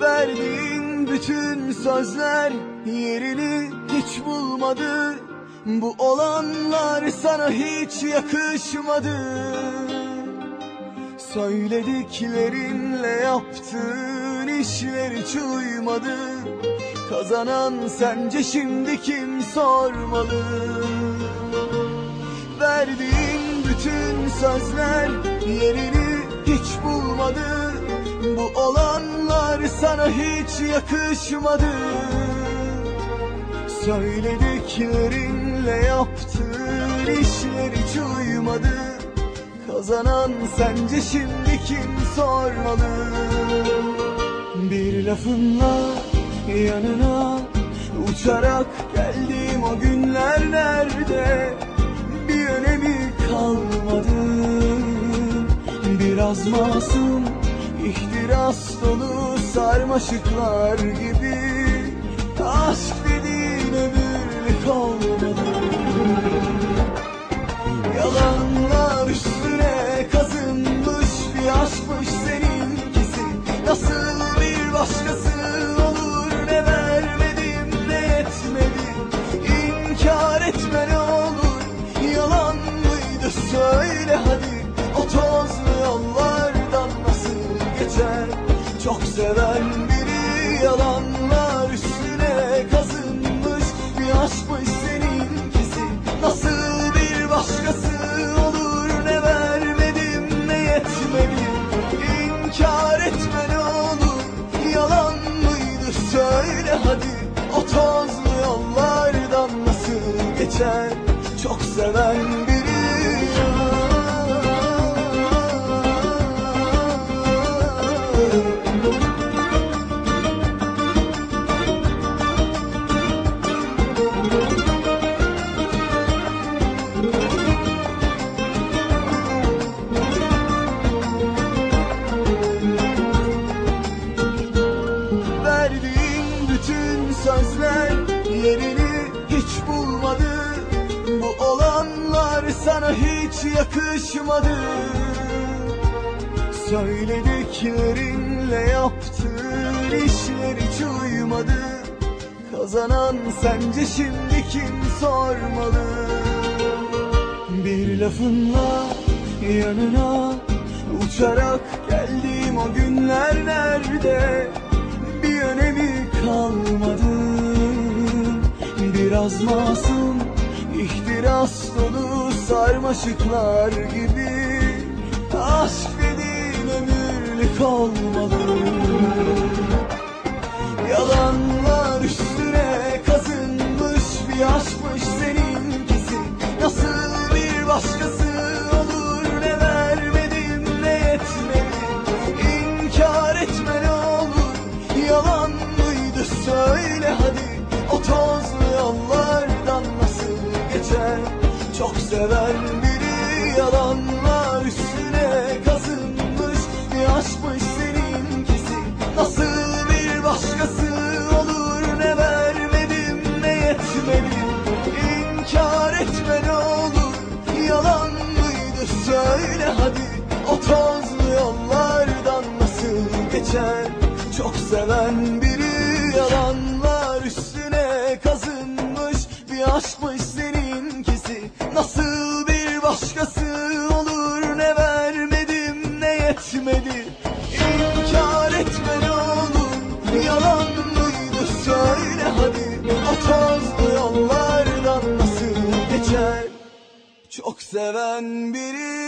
Verdiğin bütün sözler yerini hiç bulmadı. Bu olanlar sana hiç yakışmadı. Söylediklerinle yaptığın işler hiç uymadı. Kazanan sence şimdi kim sormalı? Verdiğin bütün sözler yerini hiç bulmadı Bu olanlar sana hiç yakışmadı. Söylediklerinle yaptığın işler hiç uymadı. Kazanan sence şimdi kim sormalı? Bir lafınla yanına Uçarak geldiğim o günler nerede? Bir önemi kalmadı. Biraz masum ihtiras dolu sarmaşıklar gibi Aşk Çok seven biri yalanlar üstüne kazınmış bir aşkmış seninkisi. Nasıl bir başkası olur ne vermedim ne yetmedim? İnkar etme ne olur yalan mıydı? Söyle hadi O tozlu yollardan nasıl geçer? Çok seven biri Verdiğin bütün sözler yerini hiç bulmadı. Bu olanlar sana hiç yakışmadı. Söylediklerinle yaptığın işler hiç uymadı. Kazanan sence şimdi kim sormalı? Bir lafınla yanına Uçarak geldiğim o günler nerede önemi kalmadı Biraz masum ihtiras dolu sarmaşıklar gibi. Aşk dediğin ömürlük olmalı Yalanlar Çok seven biri yalanlar üstüne kazınmış bir aşkmış seninkisi? Nasıl bir başkası olur ne vermedim ne yetmedim? İnkar etme ne olur yalan mıydı? Söyle hadi O tozlu yollardan nasıl geçer? Çok seven biri yalanlar üstüne kazınmış bir aşkmış İnkar etme ne olur yalan mıydı? Söyle hadi O tozlu yollardan nasıl geçer? Çok seven biri